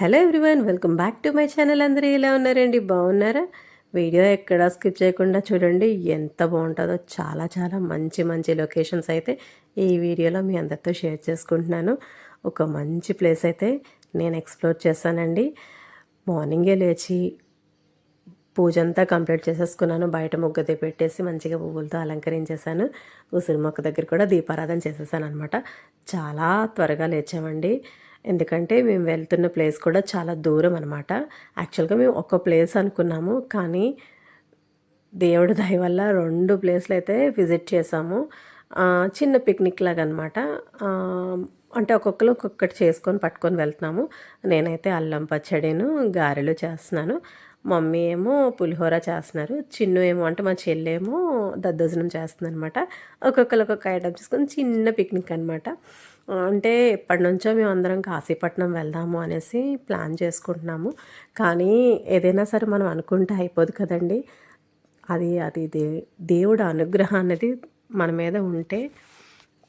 Hello everyone welcome back to my channel. అందరూ ఎలా ఉన్నారండి? బాగున్నారా? వీడియో ఎక్కడ స్కిప్ చేయకుండా చూడండి. ఎంత బాగుంటుందో చాలా చాలా మంచి మంచి లొకేషన్స్ అయితే ఈ వీడియోలో మీ అందరితో షేర్ చేసుకుంటున్నాను. ఒక మంచి ప్లేస్ అయితే నేను ఎక్స్ప్లోర్ చేశానండి. మార్నింగే లేచి పూజ అంతా కంప్లీట్ చేసేసుకున్నాను. బయట ముగ్గది పెట్టేసి మంచిగా పువ్వులతో అలంకరించేశాను. ఉసిరి మొక్క దగ్గర కూడా దీపారాధన చేసేసాను అనమాట చాలా త్వరగా లేచామండి. ఎందుకంటే మేము వెళ్తున్న ప్లేస్ కూడా చాలా దూరం అనమాట యాక్చువల్గా మేము ఒక ప్లేస్ అనుకున్నాము కానీ దేవుడి దయ వల్ల రెండు ప్లేస్లు అయితే విజిట్ చేసాము. చిన్న పిక్నిక్ లాగా అనమాట అంటే ఒక్కొక్కరు ఒక్కొక్కటి చేసుకొని పట్టుకొని వెళ్తున్నాము. నేనైతే అల్లం పచ్చడిను గారెలు చేస్తున్నాను. మమ్మీ ఏమో పులిహోర చేస్తున్నారు. చిన్ను ఏమో అంటే మా చెల్లేమో దద్దోజనం చేస్తుంది అనమాట ఒక్కొక్కరు ఒక్కొక్క ఐటమ్ చేసుకొని చిన్న పిక్నిక్ అనమాట అంటే ఎప్పటి నుంచో మేము అందరం కాశీపట్నం వెళ్దాము అనేసి ప్లాన్ చేసుకుంటున్నాము. కానీ ఏదైనా సరే మనం అనుకుంటే అయిపోదు కదండి. అది అది దే దేవుడు అనుగ్రహం అనేది మన మీద ఉంటే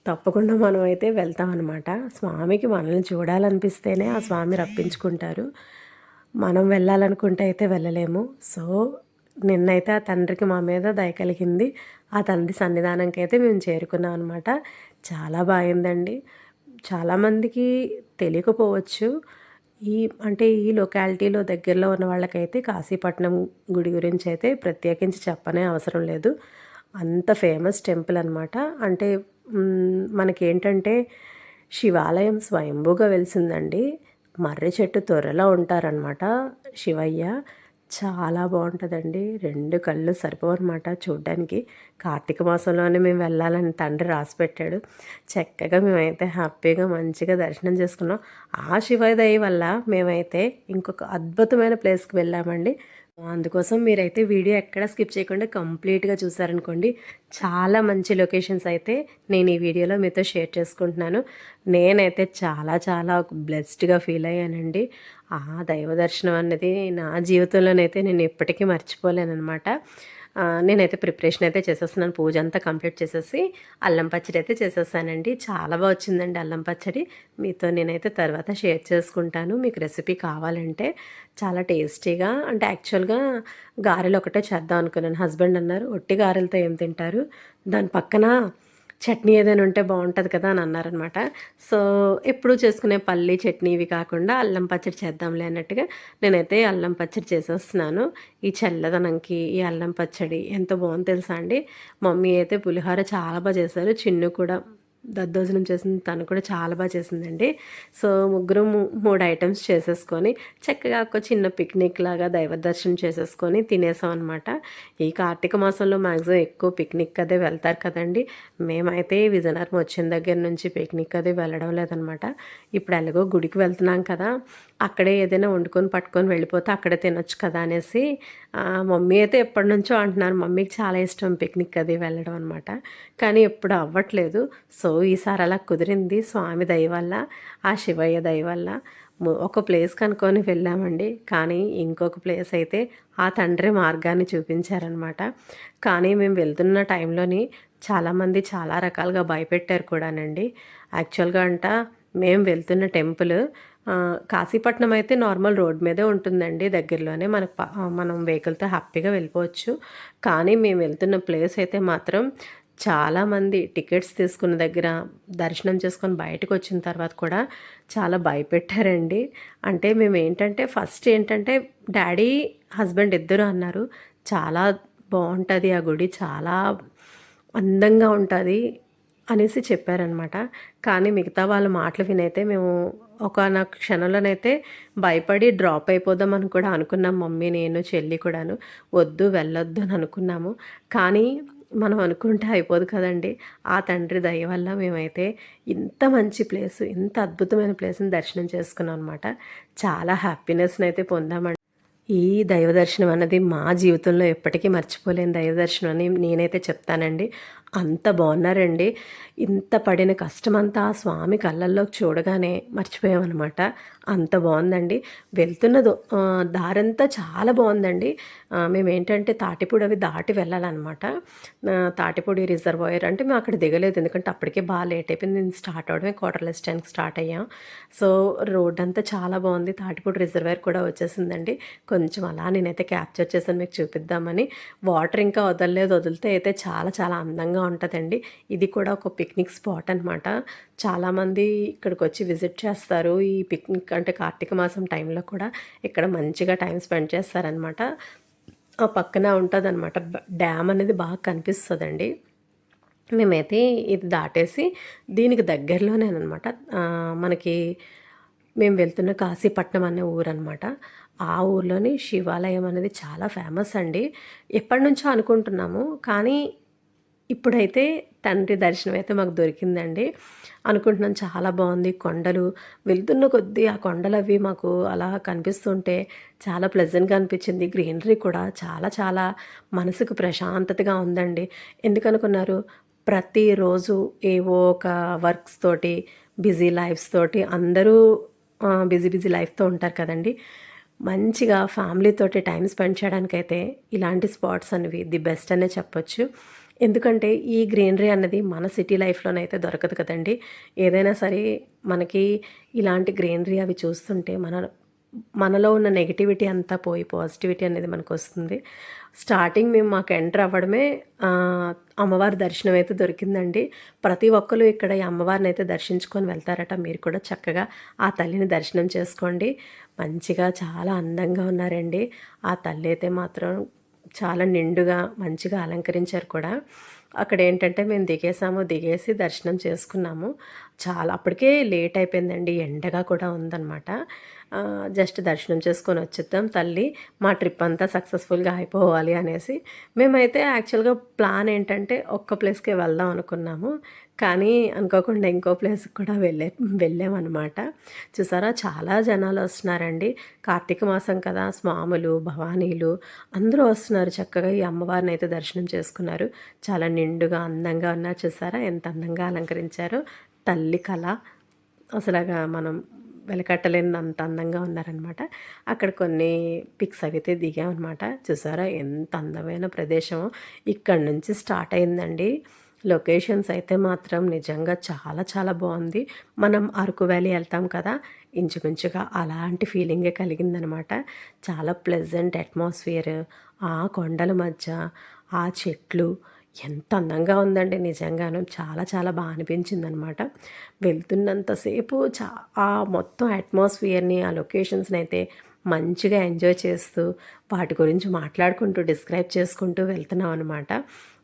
తప్పకుండా మనం అయితే వెళ్తామన్నమాట స్వామికి మనల్ని చూడాలనిపిస్తేనే ఆ స్వామి రప్పించుకుంటారు. మనం వెళ్ళాలనుకుంటే అయితే వెళ్ళలేము. సో నిన్నైతే ఆ తండ్రికి మా మీద దయ కలిగింది. ఆ తండ్రి సన్నిధానంకి అయితే మేము చేరుకున్నాం అనమాట చాలా బాగుందండి. చాలామందికి తెలియకపోవచ్చు. ఈ అంటే ఈ లొకాలిటీలో దగ్గరలో ఉన్న వాళ్ళకైతే కాశీపట్నం గుడి గురించి అయితే ప్రత్యేకించి చెప్పనే అవసరం లేదు. అంత ఫేమస్ టెంపుల్ అనమాట అంటే మనకేంటంటే శివాలయం స్వయంభూగా వెలిసిందండి. మర్రి చెట్టు త్వరలో ఉంటారనమాట శివయ్య. చాలా బాగుంటుందండి. రెండు కళ్ళు సరిపోవన్నమాట చూడ్డానికి. కార్తీక మాసంలోనే మేము వెళ్ళాలని తండ్రి రాసి పెట్టాడు. చక్కగా మేమైతే హ్యాపీగా మంచిగా దర్శనం చేసుకున్నాం. ఆ శివయ్య వల్ల మేమైతే ఇంకొక అద్భుతమైన ప్లేస్కి వెళ్ళామండి. అందుకోసం మీరైతే వీడియో ఎక్కడ స్కిప్ చేయకుండా కంప్లీట్గా చూసారనుకోండి చాలా మంచి లొకేషన్స్ అయితే నేను ఈ వీడియోలో మీతో షేర్ చేసుకుంటున్నాను. నేనైతే చాలా చాలా బ్లెస్డ్గా ఫీల్ అయ్యానండి. ఆ దైవ దర్శనం అన్నది నా జీవితంలోనైతే నేను ఎప్పటికీ మర్చిపోలేనమాట నేనైతే ప్రిపరేషన్ అయితే చేసేస్తున్నాను. పూజ అంతా కంప్లీట్ చేసేసి అల్లం పచ్చడి అయితే చేసేసానండి. చాలా బాగా వచ్చిందండి అల్లం పచ్చడి. మీతో నేనైతే తర్వాత షేర్ చేసుకుంటాను. మీకు రెసిపీ కావాలంటే చాలా టేస్టీగా అంటే యాక్చువల్గా గారెలు ఒకటే చేద్దాం అనుకున్నాను. హస్బెండ్ అన్నారు ఒట్టి గారెలతో ఏం తింటారు? దాని పక్కన చట్నీ ఏదైనా ఉంటే బాగుంటుంది కదా అని అన్నారనమాట. సో ఎప్పుడు చేసుకునే పల్లి చట్నీ ఇవి కాకుండా అల్లం పచ్చడి చేద్దాంలే అన్నట్టుగా నేనైతే అల్లం పచ్చడి చేసేస్తున్నాను. ఈ చల్లదనంకి ఈ అల్లం పచ్చడి ఎంత బాగుంది తెలుసా అండి? మమ్మీ అయితే పులిహోర చాలా బాగా చేశారు. చిన్ను కూడా దద్దోజనం చేసింది తను కూడా చాలా బాగా చేసిందండి. సో ముగ్గురు మూ- మూడు ఐటమ్స్ చేసేసుకొని చక్కగా ఒక చిన్న పిక్నిక్ లాగా దైవ దర్శనం చేసేసుకొని తినేసాం అనమాట ఈ కార్తీక మాసంలో మ్యాక్సిమం ఎక్కువ పిక్నిక్ అదే వెళ్తారు కదండి. మేమైతే విజయనగరం వచ్చిన దగ్గర నుంచి పిక్నిక్ అది వెళ్ళడం లేదనమాట ఇప్పుడు ఎలాగో గుడికి వెళ్తున్నాం కదా అక్కడే ఏదైనా వండుకొని పట్టుకొని వెళ్ళిపోతే అక్కడే తినొచ్చు కదా అనేసి మమ్మీ అయితే ఎప్పటి నుంచో అంటున్నారు. మమ్మీకి చాలా ఇష్టం పిక్నిక్ అది వెళ్ళడం అనమాట కానీ ఎప్పుడు అవ్వట్లేదు. సో సో ఈసారి అలా కుదిరింది స్వామి దయ వల్ల ఆ శివయ్య దయ వల్ల. ఒక ప్లేస్ కనుక్కొని వెళ్ళామండి. కానీ ఇంకొక ప్లేస్ అయితే ఆ తండ్రి మార్గాన్ని చూపించారనమాట. కానీ మేము వెళ్తున్న టైంలోని చాలామంది చాలా రకాలుగా భయపెట్టారు కూడానండి. యాక్చువల్గా అంట మేము వెళ్తున్న టెంపుల్ కాశీపట్నం అయితే నార్మల్ రోడ్ మీదే ఉంటుందండి దగ్గరలోనే. మనకు మనం వెహికల్తో హ్యాపీగా వెళ్ళిపోవచ్చు. కానీ మేము వెళ్తున్న ప్లేస్ అయితే మాత్రం చాలామంది టికెట్స్ తీసుకున్న దగ్గర దర్శనం చేసుకొని బయటకు వచ్చిన తర్వాత కూడా చాలా భయపెట్టారండి. అంటే మేము ఏంటంటే ఫస్ట్ ఏంటంటే డాడీ హస్బెండ్ ఇద్దరు అన్నారు. చాలా బాగుంటుంది ఆ గుడి చాలా అందంగా ఉంటుంది అనేసి చెప్పారనమాట కానీ మిగతా వాళ్ళ మాటలు వినైతే మేము ఒక క్షణంలోనైతే భయపడి డ్రాప్ అయిపోదాం అని కూడా అనుకున్నాం. మమ్మీ నేను చెల్లి కూడాను. వద్దు వెళ్ళొద్దు అని అనుకున్నాము. కానీ మనం అనుకుంటే అయిపోదు కదండి. ఆ తండ్రి దయ వల్ల మేమైతే ఇంత మంచి ప్లేస్ ఇంత అద్భుతమైన ప్లేస్ని దర్శనం చేసుకున్నాం అనమాట చాలా హ్యాపీనెస్ని అయితే పొందామండి. ఈ దైవ దర్శనం అన్నది మా జీవితంలో ఎప్పటికీ మర్చిపోలేని దైవ దర్శనం అని నేనైతే చెప్తానండి. అంత బాగున్నారండి. ఇంత పడిన కష్టమంతా ఆ స్వామి కళ్ళల్లోకి చూడగానే మర్చిపోయామన్నమాట. అంత బాగుందండి. వెళ్తున్నదో దారంతా చాలా బాగుందండి. మేమేంటంటే తాటిపూడి అవి దాటి వెళ్ళాలన్నమాట. తాటిపూడి రిజర్వాయర్ అంటే మేము అక్కడ దిగలేదు. ఎందుకంటే అప్పటికే బాగా లేట్ అయిపోయింది. నేను స్టార్ట్ అవడమే క్వార్టర్లెస్ టైంకి స్టార్ట్ అయ్యాం. సో రోడ్ అంతా చాలా బాగుంది. తాటిపూడి రిజర్వాయర్ కూడా వచ్చేసిందండి. కొంచెం అలా నేనైతే క్యాప్చర్ చేశాను. మీకు చూపిద్దామని. వాటర్ ఇంకా వదలలేదు. వదిలితే అయితే చాలా చాలా అందంగా ఉంటుందండి. ఇది కూడా ఒక పిక్ పిక్నిక్ స్పాట్ అనమాట చాలామంది ఇక్కడికి వచ్చి విజిట్ చేస్తారు. ఈ పిక్నిక్ అంటే కార్తీక మాసం టైంలో కూడా ఇక్కడ మంచిగా టైం స్పెండ్ చేస్తారనమాట ఆ పక్కన ఉంటుందన్నమాట. డ్యామ్ అనేది బాగా కనిపిస్తుందండి. మేమైతే ఇది దాటేసి దీనికి దగ్గరలోనేనమాట మనకి మేము వెళ్తున్న కాశీపట్నం అనే ఊరు అనమాట ఆ ఊర్లోని శివాలయం అనేది చాలా ఫేమస్ అండి. ఎప్పటి నుంచో అనుకుంటున్నాము. కానీ ఇప్పుడైతే తండ్రి దర్శనం అయితే మాకు దొరికిందండి. అనుకుంటున్నాం చాలా బాగుంది. కొండలు వెళ్తున్న కొద్దీ ఆ కొండలు అవి మాకు అలా కనిపిస్తుంటే చాలా ప్లెజెంట్గా అనిపించింది. గ్రీనరీ కూడా చాలా చాలా మనసుకు ప్రశాంతతగా ఉందండి. ఎందుకనుకున్నారు? ప్రతిరోజు ఏవో ఒక వర్క్స్ తోటి బిజీ లైఫ్స్ తోటి అందరూ బిజీ బిజీ లైఫ్తో ఉంటారు కదండి. మంచిగా ఫ్యామిలీతోటి టైం స్పెండ్ చేయడానికైతే ఇలాంటి స్పాట్స్ అనేవి ది బెస్ట్ అనే చెప్పొచ్చు. ఎందుకంటే ఈ గ్రీనరీ అన్నది మన సిటీ లైఫ్లోనైతే దొరకదు కదండి. ఏదైనా సరే మనకి ఇలాంటి గ్రీనరీ అవి చూస్తుంటే మన మనలో ఉన్న నెగిటివిటీ అంతా పోయి పాజిటివిటీ అనేది మనకు వస్తుంది స్టార్టింగ్ మేము మాకు ఎంటర్ అవ్వడమే అమ్మవారి దర్శనం అయితే దొరికిందండి. ప్రతి ఒక్కరు ఇక్కడ ఈ అమ్మవారిని అయితే దర్శించుకొని వెళ్తారట. మీరు కూడా చక్కగా ఆ తల్లిని దర్శనం చేసుకోండి. మంచిగా చాలా అందంగా ఉన్నారండి. ఆ తల్లి అయితే మాత్రం చాలా నిండుగా మంచిగా అలంకరించారు కూడా. అక్కడ ఏంటంటే మేము దిగేసాము దిగేసి దర్శనం చేసుకున్నాము. చాలా అప్పటికే లేట్ అయిపోయిందండి ఎండగా కూడా ఉందన్నమాట. జస్ట్ దర్శనం చేసుకొని వచ్చేద్దాం తల్లి మా ట్రిప్ అంతా సక్సెస్ఫుల్గా అయిపోవాలి అనేసి. మేమైతే యాక్చువల్గా ప్లాన్ ఏంటంటే ఒక్క ప్లేస్కే వెళ్దాం అనుకున్నాము. కానీ అనుకోకుండా ఇంకో ప్లేస్కి కూడా వెళ్ళే వెళ్ళామన్నమాట. చూసారా? చాలా జనాలు వస్తున్నారండి. కార్తీక మాసం కదా స్వాములు భవానీలు అందరూ వస్తున్నారు చక్కగా. ఈ అమ్మవారిని అయితే దర్శనం చేసుకున్నారు. చాలా నిండుగా అందంగా ఉన్నారు. చూసారా? ఎంత అందంగా అలంకరించారో. తల్లి కళ. అసలుగా మనం వెలకట్టలేని అంత అందంగా ఉన్నారనమాట. అక్కడ కొన్ని పిక్స్ అయితే దిగామన్నమాట చూసారా ఎంత అందమైన ప్రదేశం ఇక్కడ నుంచి స్టార్ట్ అయిందండి. లొకేషన్స్ అయితే మాత్రం నిజంగా చాలా చాలా బాగుంది. మనం అరకు వ్యాలీ వెళ్తాం కదా ఇంచుమించుగా అలాంటి ఫీలింగే కలిగిందనమాట. చాలా ప్లెజెంట్ అట్మాస్ఫియర్. ఆ కొండల మధ్య ఆ చెట్లు ఎంత అందంగా ఉందండి నిజంగాను. చాలా చాలా బాగా అనిపించింది అనమాట వెళ్తున్నంతసేపు చా ఆ మొత్తం అట్మాస్ఫియర్ని ఆ లొకేషన్స్ని అయితే మంచిగా ఎంజాయ్ చేస్తూ వాటి గురించి మాట్లాడుకుంటూ డిస్క్రైబ్ చేసుకుంటూ వెళ్తున్నాం అనమాట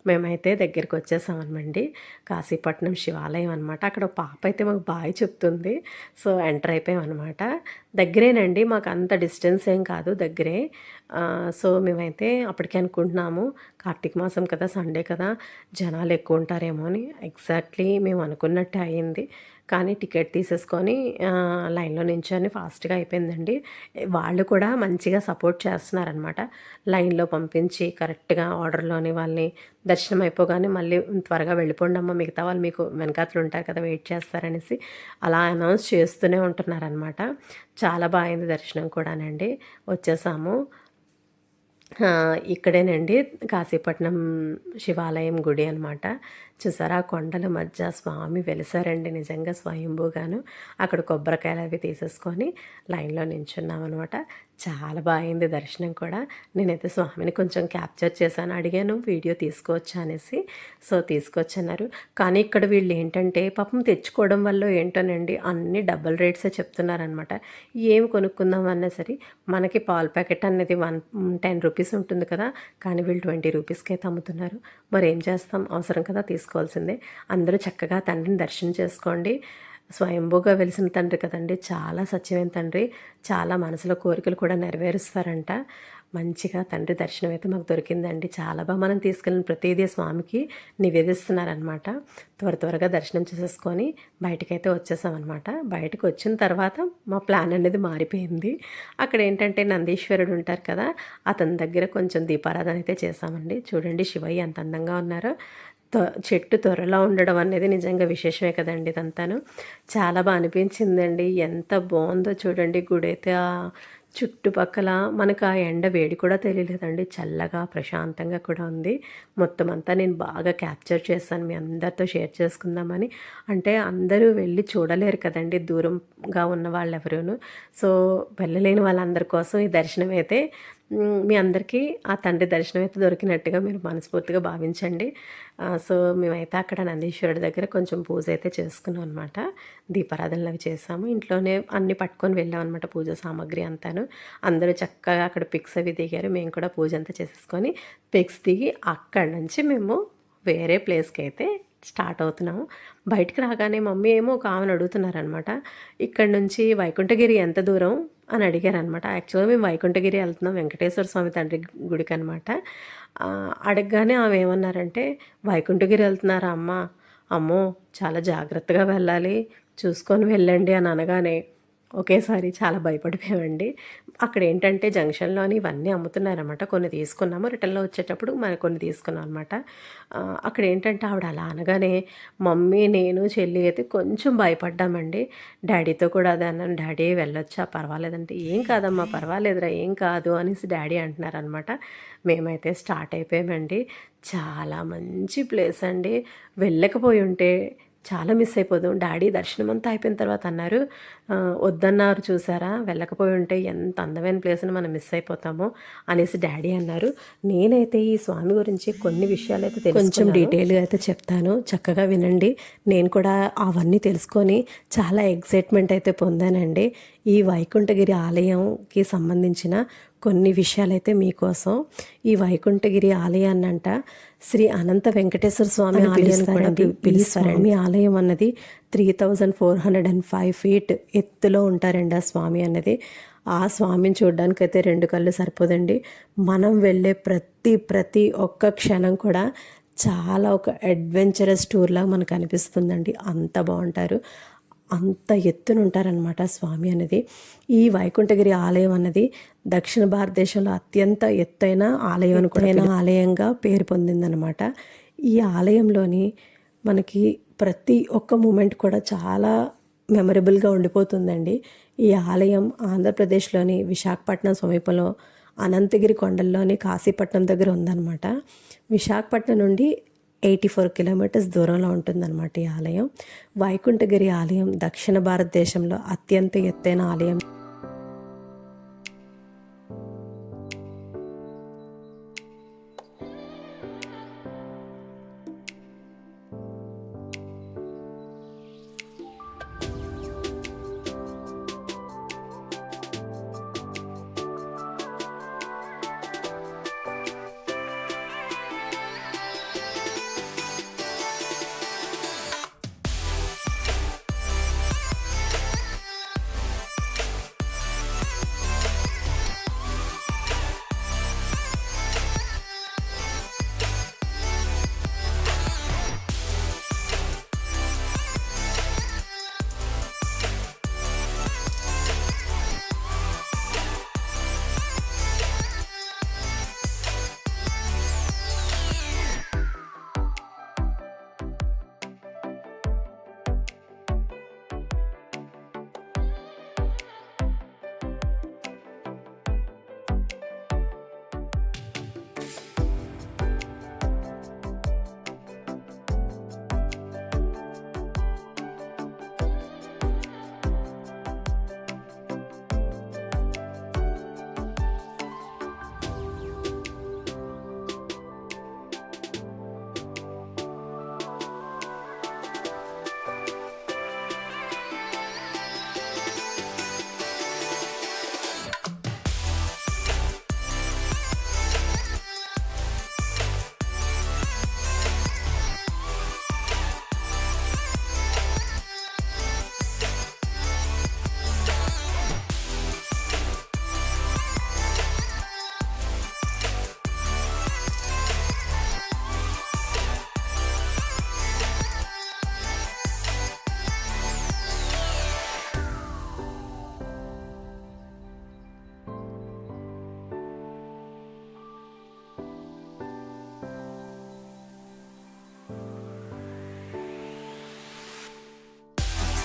మేమైతే దగ్గరికి వచ్చేసామనమండి కాశీపట్నం శివాలయం అనమాట అక్కడ పాప అయితే మాకు బాయ్ చెప్తుంది. సో ఎంటర్ అయిపోయాం అనమాట దగ్గరేనండి. మాకు అంత డిస్టెన్స్ ఏం కాదు దగ్గరే. సో మేమైతే అప్పటికే అనుకుంటున్నాము. కార్తీక మాసం కదా సండే కదా జనాలు ఎక్కువ ఉంటారేమో అని. ఎగ్జాక్ట్లీ మేము అనుకున్నట్టే అయింది. కానీ టికెట్ తీసేసుకొని లైన్లో నించొని ఫాస్ట్గా అయిపోయిందండి. వాళ్ళు కూడా మంచిగా సపోర్ట్ చేస్తున్నారనమాట లైన్లో పంపించి కరెక్ట్గా ఆర్డర్లోని వాళ్ళని దర్శనం అయిపోగానే మళ్ళీ త్వరగా వెళ్ళిపోండి అమ్మ మిగతా వాళ్ళు మీకు వెనకాతలు ఉంటారు కదా వెయిట్ చేస్తారనేసి అలా అనౌన్స్ చేస్తూనే ఉంటున్నారనమాట చాలా బాగుంది దర్శనం కూడానండి. వచ్చేసాము. ఇక్కడేనండి కాశీపట్నం శివాలయం గుడి అనమాట చూసారా? కొండల మధ్య స్వామి వెలిసారండి నిజంగా స్వయంభూగాను. అక్కడ కొబ్బరికాయలు అవి తీసేసుకొని లైన్లో నించున్నామన్నమాట. చాలా బాగుంది దర్శనం కూడా. నేనైతే స్వామిని కొంచెం క్యాప్చర్ చేశాను అడిగాను వీడియో తీసుకోవచ్చా? అనేసి. సో తీసుకొచ్చన్నారు. కానీ ఇక్కడ వీళ్ళు ఏంటంటే పాపం తెచ్చుకోవడం వల్ల ఏంటోనండి అన్ని డబుల్ రేట్సే చెప్తున్నారనమాట ఏమి కొనుక్కుందాం అన్నా సరే మనకి పాల్ ప్యాకెట్ అనేది వన్ టెన్ రూపీస్ ఉంటుంది కదా కానీ వీళ్ళు ట్వంటీ రూపీస్కి అయితే అమ్ముతున్నారు మరి ఏం చేస్తాం? అవసరం కదా తీసుకోవాల్సిందే. అందరూ చక్కగా తండ్రిని దర్శనం చేసుకోండి. స్వయంభూగా వెలిసిన తండ్రి కదండి. చాలా సత్యమైన తండ్రి. చాలా మనసులో కోరికలు కూడా నెరవేరుస్తారంట. మంచిగా తండ్రి దర్శనం అయితే మాకు దొరికిందండి. చాలా బాగా మనం తీసుకెళ్ళిన ప్రతిదీ స్వామికి నివేదిస్తున్నారనమాట త్వర త్వరగా దర్శనం చేసేసుకొని బయటకైతే వచ్చేసామన్నమాట. బయటకు వచ్చిన తర్వాత మా ప్లాన్ అనేది మారిపోయింది. అక్కడ ఏంటంటే నందీశ్వరుడు ఉంటారు కదా అతని దగ్గర కొంచెం దీపారాధన అయితే చేసామండి చూడండి శివయ్య ఎంత అందంగా ఉన్నారో. చెట్టు త్వరలో ఉండడం అనేది నిజంగా విశేషమే కదండి ఇదంతాను. చాలా బాగా అనిపించిందండి. ఎంత బాగుందో చూడండి గుడి అయితే ఆ చుట్టుపక్కల మనకు ఆ ఎండ వేడి కూడా తెలియలేదండి. చల్లగా ప్రశాంతంగా కూడా ఉంది. మొత్తం అంతా నేను బాగా క్యాప్చర్ చేశాను. మీ అందరితో షేర్ చేసుకుందామని. అంటే అందరూ వెళ్ళి చూడలేరు కదండి దూరంగా ఉన్న వాళ్ళు సో వెళ్ళలేని వాళ్ళందరి కోసం ఈ దర్శనం అయితే మీ అందరికీ ఆ తండ్రి దర్శనం అయితే దొరికినట్టుగా మీరు మనస్ఫూర్తిగా భావించండి. సో మేమైతే అక్కడ నందీశ్వరుడి దగ్గర కొంచెం పూజ అయితే చేసుకున్నాం అనమాట దీపారాధనలు అవి చేసాము. ఇంట్లోనే అన్ని పట్టుకొని వెళ్ళాం అనమాట పూజ సామాగ్రి అంతాను. అందరూ చక్కగా అక్కడ పిక్స్ అవి దిగారు. మేము కూడా పూజ అంతా చేసేసుకొని పిక్స్ దిగి అక్కడి నుంచి మేము వేరే ప్లేస్కి అయితే స్టార్ట్ అవుతున్నాము. బయటికి రాగానే మమ్మీ ఏమో ఒక ఆమెను అడుగుతున్నారనమాట ఇక్కడ నుంచి వైకుంఠగిరి ఎంత దూరం? అని అడిగారు అనమాట యాక్చువల్గా మేము వైకుంఠగిరి వెళ్తున్నాం వెంకటేశ్వర స్వామి తండ్రి గుడికి అనమాట అడగగానే ఆమె ఏమన్నారంటే వైకుంఠగిరి వెళ్తున్నారా అమ్మ? అమ్మో చాలా జాగ్రత్తగా వెళ్ళాలి చూసుకొని వెళ్ళండి అని అనగానే ఒకేసారి చాలా భయపడిపోయామండి. అక్కడ ఏంటంటే జంక్షన్లోని ఇవన్నీ అమ్ముతున్నారన్నమాట. కొన్ని తీసుకున్నాము. రిటర్న్లో వచ్చేటప్పుడు మరి కొన్ని తీసుకున్నాం అనమాట అక్కడ ఏంటంటే ఆవిడ అలా అనగానే మమ్మీ నేను చెల్లి అయితే కొంచెం భయపడ్డామండి. డాడీతో కూడా అదే అన్నాను. డాడీ వెళ్ళొచ్చా? పర్వాలేదంటే ఏం కాదమ్మా పర్వాలేదురా ఏం కాదు అనేసి డాడీ అంటున్నారనమాట మేమైతే స్టార్ట్ అయిపోయామండి. చాలా మంచి ప్లేస్ అండి వెళ్ళకపోయి ఉంటే చాలా మిస్ అయిపోదాం. డాడీ దర్శనం అంతా అయిపోయిన తర్వాత అన్నారు "ఆ, వద్దన్నారు చూసారా? వెళ్ళకపోయి ఉంటే ఎంత అందమైన ప్లేస్ని మనం మిస్ అయిపోతామో అనేసి డాడీ అన్నారు. నేనైతే ఈ స్వామి గురించి కొన్ని విషయాలు అయితే కొంచెం డీటెయిల్గా అయితే చెప్తాను. చక్కగా వినండి. నేను కూడా అవన్నీ తెలుసుకొని చాలా ఎగ్జైట్మెంట్ అయితే పొందానండి. ఈ వైకుంఠగిరి ఆలయంకి సంబంధించిన కొన్ని విషయాలైతే మీకోసం. ఈ వైకుంఠగిరి ఆలయాన్నంట శ్రీ అనంత వెంకటేశ్వర స్వామి ఆలయం కూడా పిలుస్తారండి ఆలయం అన్నది three thousand four hundred and five feet ఎత్తులో ఉంటారండి ఆ స్వామి అన్నది. ఆ స్వామిని చూడడానికైతే రెండు కళ్ళు సరిపోదండి. మనం వెళ్ళే ప్రతి ప్రతి ఒక్క క్షణం కూడా చాలా ఒక అడ్వెంచరస్ టూర్లా మనకు అనిపిస్తుందండి. అంత బాగుంటారు. అంత ఎత్తున ఉంటారనమాట స్వామి అనేది. ఈ వైకుంఠగిరి ఆలయం అన్నది దక్షిణ భారతదేశంలో అత్యంత ఎత్తైన ఆలయం అనుకున్న ఆలయంగా పేరు పొందిందనమాట ఈ ఆలయంలోని మనకి ప్రతి ఒక్క మూమెంట్ కూడా చాలా మెమరబుల్గా ఉండిపోతుందండి. ఈ ఆలయం ఆంధ్రప్రదేశ్లోని విశాఖపట్నం సమీపంలో అనంతగిరి కొండల్లోని కాశీపట్నం దగ్గర ఉందన్నమాట. విశాఖపట్నం నుండి ఎయిటీ ఫోర్ కిలోమీటర్స్ దూరంలో ఉంటుందన్నమాట ఈ ఆలయం. వైకుంఠగిరి ఆలయం దక్షిణ భారతదేశంలో అత్యంత ఎత్తైన ఆలయం.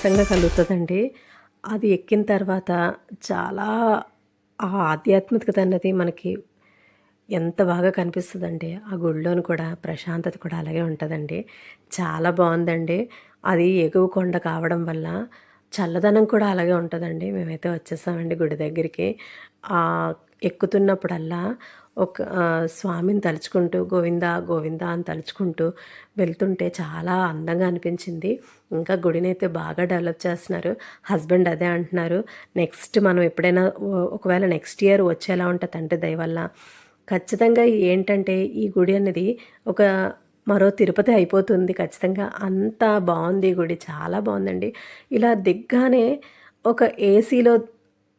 ఖచ్చితంగా కలుగుతుందండి. అది ఎక్కిన తర్వాత చాలా ఆ ఆధ్యాత్మికత అన్నది మనకి ఎంత బాగా కనిపిస్తుందండి. ఆ గుడిలోని కూడా ప్రశాంతత కూడా అలాగే ఉంటుందండి. చాలా బాగుందండి. అది ఎగువ కొండ కావడం వల్ల చల్లదనం కూడా అలాగే ఉంటుందండి. మేమైతే వచ్చేసామండి గుడి దగ్గరికి. ఎక్కుతున్నప్పుడల్లా ఒక స్వామిని తలుచుకుంటూ గోవింద గోవింద అని తలుచుకుంటూ వెళ్తుంటే చాలా అందంగా అనిపించింది. ఇంకా గుడిని అయితే బాగా డెవలప్ చేస్తున్నారు. హస్బెండ్ అదే అంటున్నారు. నెక్స్ట్ మనం ఎప్పుడైనా ఒకవేళ నెక్స్ట్ ఇయర్ వచ్చేలా ఉంటుంది అంటే దయవల్ల ఖచ్చితంగా ఏంటంటే ఈ గుడి అనేది ఒక మరో తిరుపతి అయిపోతుంది ఖచ్చితంగా. అంత బాగుంది గుడి చాలా బాగుందండి. ఇలా దిగ్గానే ఒక ఏసీలో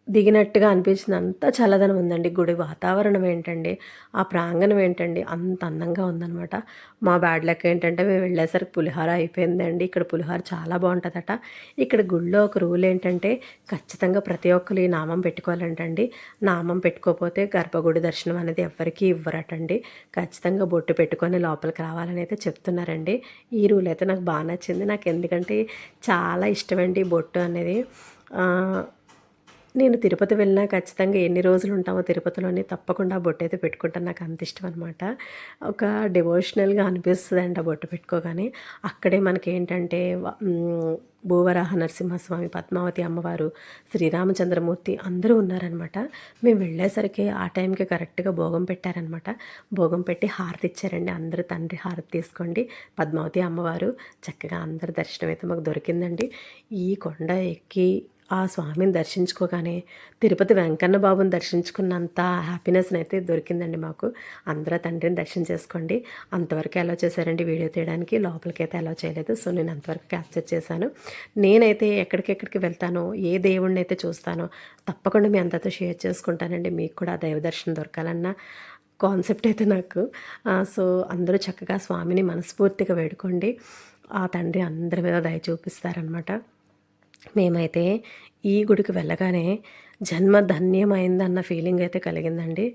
దిగినట్టుగా అనిపించింది. అంత చల్లదనం ఉందండి. గుడి వాతావరణం ఏంటండి? ఆ ప్రాంగణం ఏంటండి? అంత అందంగా ఉందనమాట మా బ్యాడ్ లెక్క ఏంటంటే మేము వెళ్ళేసరికి పులిహార అయిపోయిందండి. ఇక్కడ పులిహార చాలా బాగుంటుందట. ఇక్కడ గుడిలో ఒక రూల్ ఏంటంటే ఖచ్చితంగా ప్రతి ఒక్కరు ఈ నామం పెట్టుకోవాలంటండి. నామం పెట్టుకోకపోతే గర్భగుడి దర్శనం అనేది ఎవ్వరికీ ఇవ్వరటండి. ఖచ్చితంగా బొట్టు పెట్టుకొని లోపలికి రావాలని అయితే చెప్తున్నారండి. ఈ రూల్ అయితే నాకు బాగా నచ్చింది. నాకు ఎందుకంటే చాలా ఇష్టమండి బొట్టు అనేది. నేను తిరుపతి వెళ్ళినా ఖచ్చితంగా ఎన్ని రోజులు ఉంటామో తిరుపతిలోనే తప్పకుండా బొట్టు అయితే పెట్టుకుంటాను. నాకు అంత ఇష్టం అనమాట ఒక డివోషనల్గా అనిపిస్తుంది అండి ఆ బొట్టు పెట్టుకోగానే. అక్కడే మనకి ఏంటంటే భూవరాహ నరసింహస్వామి పద్మావతి అమ్మవారు శ్రీరామచంద్రమూర్తి అందరూ ఉన్నారనమాట మేము వెళ్ళేసరికి ఆ టైంకి కరెక్ట్గా భోగం పెట్టారనమాట భోగం పెట్టి హారతి ఇచ్చారండి. అందరూ తండ్రి హారతి తీసుకోండి. పద్మావతి అమ్మవారు చక్కగా అందరి దర్శనం అయితే మాకు దొరికిందండి. ఈ కొండ ఎక్కి ఆ స్వామిని దర్శించుకోగానే తిరుపతి వెంకన్న బాబుని దర్శించుకున్నంత హ్యాపీనెస్ని అయితే దొరికిందండి మాకు. అందరూ తండ్రిని దర్శనం చేసుకోండి. అంతవరకు అలో చేశారండి వీడియో తీయడానికి. లోపలికి అయితే అలా చేయలేదు. సో నేను అంతవరకు క్యాప్చర్ చేశాను. నేనైతే ఎక్కడికెక్కడికి వెళ్తానో ఏ దేవుణ్ణి అయితే చూస్తానో తప్పకుండా మీ అందరితో షేర్ చేసుకుంటానండి. మీకు కూడా దైవ దర్శనం దొరకాలన్న కాన్సెప్ట్ అయితే నాకు. సో అందరూ చక్కగా స్వామిని మనస్ఫూర్తిగా వేడుకోండి. ఆ తండ్రి అందరి మీద దయ చూపిస్తారనమాట మేమైతే ఈ గుడికి వెళ్ళగానే జన్మ ధన్యమైందన్న ఫీలింగ్ అయితే కలిగిందండి.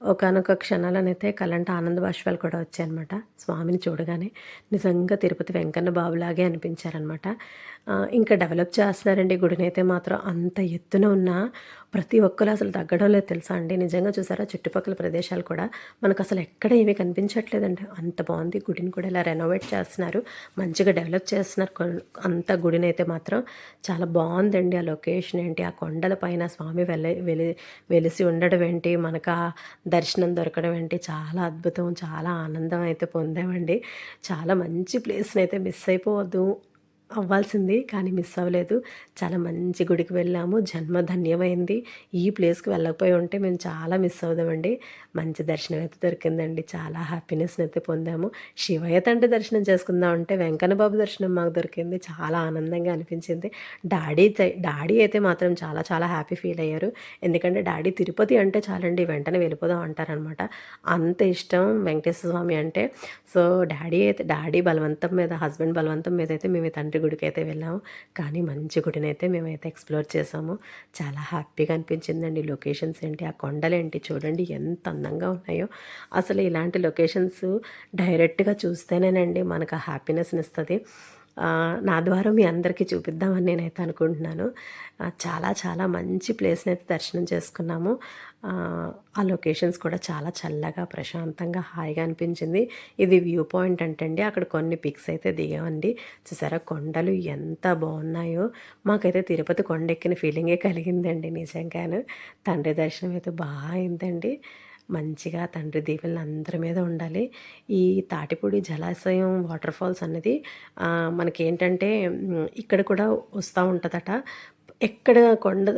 ఒకనొక క్షణాలనైతే కలంట ఆనంద బాష్పాలు కూడా వచ్చాయన్నమాట. స్వామిని చూడగానే నిజంగా తిరుపతి వెంకన్న బాబులాగే అనిపించారనమాట ఇంకా డెవలప్ చేస్తున్నారండి గుడినైతే మాత్రం. అంత ఎత్తున ఉన్న ప్రతి ఒక్కరు అసలు తగ్గడం లేదు తెలుసా అండి? నిజంగా చూసారా? చుట్టుపక్కల ప్రదేశాలు కూడా మనకు అసలు ఎక్కడ ఏమీ కనిపించట్లేదండి. అంత బాగుంది గుడిని కూడా ఇలా రెనోవేట్ చేస్తున్నారు. మంచిగా డెవలప్ చేస్తున్నారు. అంత గుడిని అయితే మాత్రం చాలా బాగుందండి. ఆ లొకేషన్ ఏంటి? ఆ కొండల పైన స్వామి వెళ్ళ వెలి వెలిసి ఉండడం ఏంటి? మనకు ఆ దర్శనం దొరకడం అంటే చాలా అద్భుతం చాలా ఆనందం అయితే పొందామండి. చాలా మంచి ప్లేస్ని అయితే మిస్ అయిపోవద్దు. అవ్వాల్సింది కానీ మిస్ అవ్వలేదు. చాలా మంచి గుడికి వెళ్ళాము. జన్మ ధన్యమైంది. ఈ ప్లేస్కి వెళ్ళకపోయి ఉంటే మేము చాలా మిస్ అవుదామండి. మంచి దర్శనం అయితే దొరికిందండి. చాలా హ్యాపీనెస్ని అయితే పొందాము. శివయ్య తండ్రి దర్శనం చేసుకుందాం అంటే వెంకన్నబాబు దర్శనం మాకు దొరికింది. చాలా ఆనందంగా అనిపించింది. డాడీ డాడీ అయితే మాత్రం చాలా చాలా హ్యాపీ ఫీల్ అయ్యారు. ఎందుకంటే డాడీ తిరుపతి అంటే చాలండి వెంటనే వెళ్ళిపోదాం అంటారనమాట. అంత ఇష్టం వెంకటేశ్వర స్వామి అంటే. సో డాడీ అయితే డాడీ బలవంతం మీద హస్బెండ్ బలవంతం మీద అయితే మేము తండ్రి గుడికి అయితే వెళ్ళాము. కానీ మంచి గుడిని అయితే మేమైతే ఎక్స్ప్లోర్ చేసాము. చాలా హ్యాపీగా అనిపించిందండి. లొకేషన్స్ ఏంటి ఆ కొండలు ఏంటి చూడండి ఎంత అందంగా ఉన్నాయో. అసలు ఇలాంటి లొకేషన్స్ డైరెక్ట్గా చూస్తేనేనండి మనకు ఆ హ్యాపీనెస్ని ఇస్తుంది. నా ద్వారా మీ అందరికీ చూపిద్దామని నేనైతే అనుకుంటున్నాను. చాలా చాలా మంచి ప్లేస్ని అయితే దర్శనం చేసుకున్నాము. ఆ లొకేషన్స్ కూడా చాలా చల్లగా ప్రశాంతంగా హాయిగా అనిపించింది. ఇది వ్యూ పాయింట్ అంటండి. అక్కడ కొన్ని పిక్స్ అయితే దిగామండి. చూసారా కొండలు ఎంత బాగున్నాయో. మాకైతే తిరుపతి కొండ ఎక్కిన ఫీలింగే కలిగిందండి నిజంగాను. తండ్రి దర్శనం అయితే బాగా అయిందండి. మంచిగా తండ్రి దీవెనలు అందరి మీద ఉండాలి. ఈ తాటిపూడి జలాశయం వాటర్ ఫాల్స్ అనేది మనకేంటంటే ఇక్కడ కూడా వస్తూ ఉంటుందట. ఎక్కడ కొండ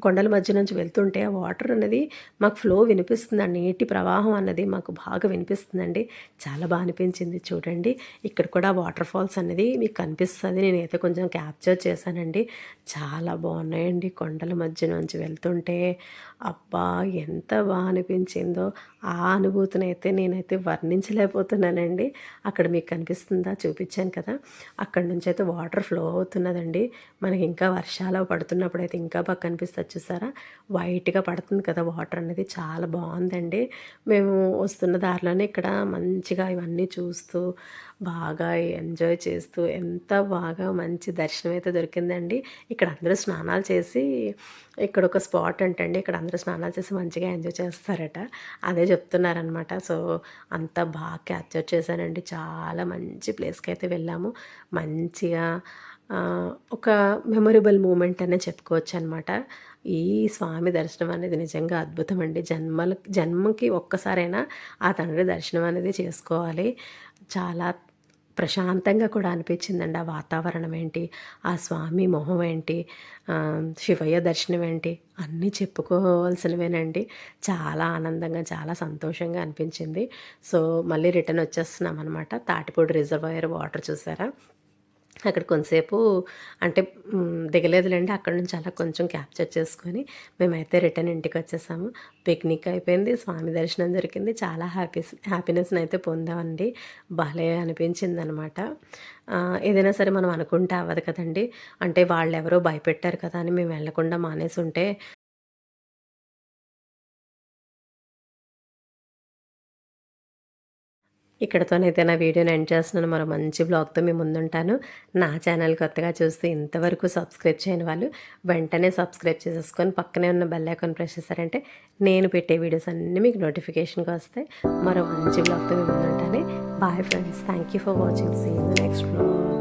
కొండల మధ్య నుంచి వెళ్తుంటే ఆ వాటర్ అనేది మాకు ఫ్లో వినిపిస్తుంది ఆ నీటి ప్రవాహం అన్నది మాకు బాగా వినిపిస్తుందండి. చాలా బాగా అనిపించింది చూడండి. ఇక్కడ కూడా వాటర్ ఫాల్స్ అనేది మీకు కనిపిస్తుంది. నేనైతే కొంచెం క్యాప్చర్ చేశానండి. చాలా బాగున్నాయండి కొండల మధ్య నుంచి వెళ్తుంటే. అబ్బా ఎంత బాగా అనిపించిందో. ఆ అనుభూతిని అయితే నేనైతే వర్ణించలేకపోతున్నానండి. అక్కడ మీకు కనిపిస్తుందా? చూపించాను కదా. అక్కడ నుంచి అయితే వాటర్ ఫ్లో అవుతున్నదండి. మనకి ఇంకా వర్షాలు పడుతున్నాయి. వెళ్తున్నప్పుడు అయితే ఇంకా బాగా కనిపిస్తుంది చూసారా? వైట్గా పడుతుంది కదా వాటర్ అనేది. చాలా బాగుందండి. మేము వస్తున్న దారిలోనే ఇక్కడ మంచిగా ఇవన్నీ చూస్తూ బాగా ఎంజాయ్ చేస్తూ ఎంత బాగా మంచి దర్శనం అయితే దొరికిందండి. ఇక్కడ అందరూ స్నానాలు చేసి ఇక్కడ ఒక స్పాట్ అంటండి ఇక్కడ అందరూ స్నానాలు చేసి మంచిగా ఎంజాయ్ చేస్తారట. అదే చెప్తున్నారనమాట సో అంతా బాగా క్యాప్చర్ చేశానండి చాలా మంచి ప్లేస్కి అయితే వెళ్ళాము. మంచిగా ఒక మెమొరబుల్ మూమెంట్ అనే చెప్పుకోవచ్చు అనమాట ఈ స్వామి దర్శనం అనేది నిజంగా అద్భుతం అండి. జన్మల జన్మకి ఒక్కసారైనా ఆ తండ్రి దర్శనం అనేది చేసుకోవాలి. చాలా ప్రశాంతంగా కూడా అనిపించిందండి ఆ వాతావరణం ఏంటి ఆ స్వామి మొహం ఏంటి శివయ్య దర్శనం ఏంటి అన్నీ చెప్పుకోవాల్సినవేనండి. చాలా ఆనందంగా చాలా సంతోషంగా అనిపించింది. సో మళ్ళీ రిటర్న్ వచ్చేస్తున్నాం అనమాట తాటిపూడి రిజర్వాయర్ వాటర్ చూసారా? అక్కడ కొంతసేపు అంటే దిగలేదులేండి. అక్కడ నుంచి అలా కొంచెం క్యాప్చర్ చేసుకొని మేమైతే రిటర్న్ ఇంటికి వచ్చేసాము. పిక్నిక్ అయిపోయింది. స్వామి దర్శనం దొరికింది. చాలా హ్యాపీ హ్యాపీనెస్ని అయితే పొందామండి. భలే అనిపించింది అనమాట ఏదైనా సరే మనం అనుకుంటే అవ్వదు కదండి. అంటే వాళ్ళు ఎవరో భయపెట్టారు కదా అని మేము వెళ్ళకుండా మానేసి ఉంటే ఇక్కడతోనైతే నా వీడియోని ఎండ్ చేస్తున్నాను. మరో మంచి బ్లాగ్తో మీ ముందుంటాను. నా ఛానల్ కొత్తగా చూస్తే ఇంతవరకు సబ్స్క్రైబ్ చేయని వాళ్ళు వెంటనే సబ్స్క్రైబ్ చేసేసుకొని పక్కనే ఉన్న బెల్ ఐకాన్ ప్రెస్ చేశారంటే నేను పెట్టే వీడియోస్ అన్నీ మీకు నోటిఫికేషన్గా వస్తాయి. మరో మంచి బ్లాగ్తో మీ ముందుంటాను. Bye friends thank you for watching see next blog